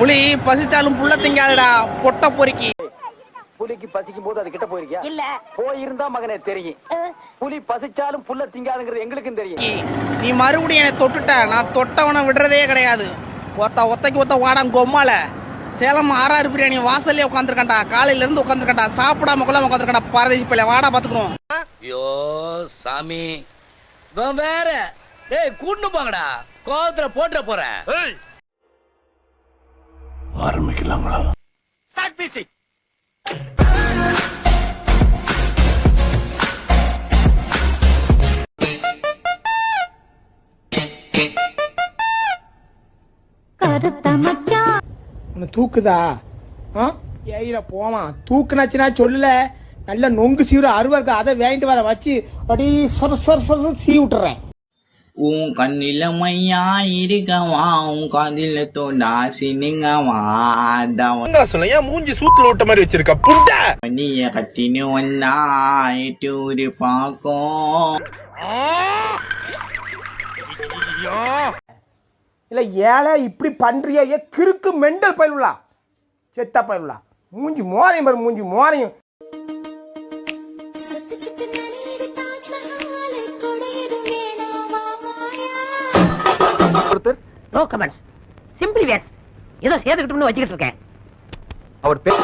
புலி பசிச்சாலும் புள்ள திங்காதடா பொட்ட பொறுக்கி. புலிக்கு பசிக்கும் போது அது கிட்ட போயிருக்கியா? இல்ல. போயிருந்தா மகனே தெரியும். புலி பசிச்சாலும் புல்ல திங்காதுங்கிறது எங்களுக்கும் தெரியும். நீ மறுபடியும் என்னை தொட்டுட்ட. நான் தொட்டவனை விடுறதே கிடையாது. ஒத்த ஒத்தைக்கு ஒத்த வாடாம் கொம்மால. சேலம் ஆறாறு பிரியாணி வாசல்லே உட்காந்துருக்கண்டா காலையில இருந்து உட்காந்துருக்கண்டா சாப்பிடாம கொள்ள உட்காந்துருக்கண்டா பாரதேசி பிள்ளை வாடா பாத்துக்கிறோம். ஐயோ சாமி. வேற. டேய் கூட்டு போங்கடா. கோவத்துல போட்டுற போறேன். ஸ்டார்ட் பீசி கருத்த மச்சான் உன்னை தூக்குதா? ஆ? ஏயில போவான். தூக்குனாச்சுன்னா சொல்லல. நல்ல நொங்கு சீவுற அருவா இருக்கு அதை வாங்கிட்டு வர வச்சு அப்படி சொர சொர சொர சீ விட்டுறேன் உன் கண்ணில மையா இருக்கவா? உன் காதில தோண்டா சினிங்கவா? சொல்ல மூஞ்சி சூத்துல விட்ட மாதிரி வச்சிருக்க? புண்ட! மணிய கட்டின்னு வந்தா டூரு பாக்கும். இல்ல ஏழை இப்படி பண்றியா ஏ கிறுக்கு மெண்டல் பயிலுலா செத்த பயிலுலா மூஞ்சி மோரையும் பாரு மூஞ்சி மோரையும். நோ கமெண்ட்ஸ் சிம்பிளி வேட் ஏதோ சேர்த்துக்கிட்டோம்னு வச்சுக்கிட்டு இருக்கேன். அவர் பேர்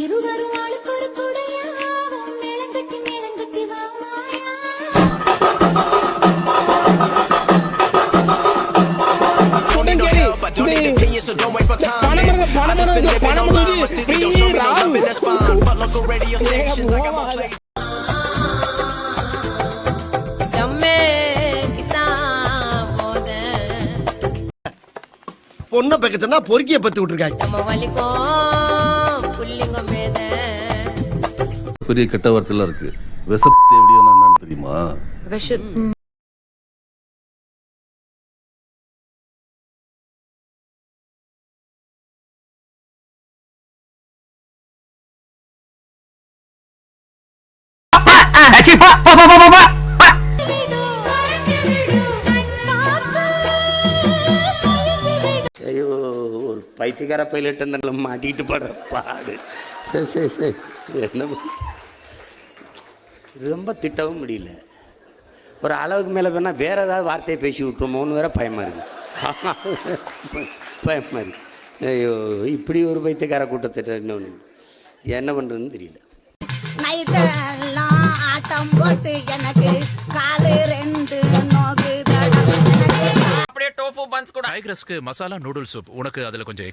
இருவரும் ஆளுக்கு ஒரு பொண்ணை பக்கத்துனா பொறுக்கிய பத்து விட்டுருக்காங்க பெரிய கெட்ட வார்த்தைலாம் இருக்கு. விஷத்தை எப்படியான என்னன்னு தெரியுமா? ஐயோ பைத்தியக்கார பைலட் இருந்தாலும் மாட்டிட்டு படுற பாடு. சரி சரி சரி. என்ன? பண்ண- ரொம்ப திட்டவும் முடியல. ஒரு அளவுக்கு மேலே வேணால் வேற ஏதாவது வார்த்தையை பேசி விட்டுருமோன்னு வேற பயமா இருக்கு. பயமா இருக்கு. ஐயோ இப்படி ஒரு பைத்தியக்கார கூட்டத்திட்ட இன்னொன்று என்ன பண்ணுறதுன்னு தெரியல. நைட்டெல்லாம் ஆட்டம் போட்டு எனக்கு காலு ரெண்டு கூட. டைகரஸ்க்கு மசாலா நூடுல் சூப் உனக்கு அதுல கொஞ்சம்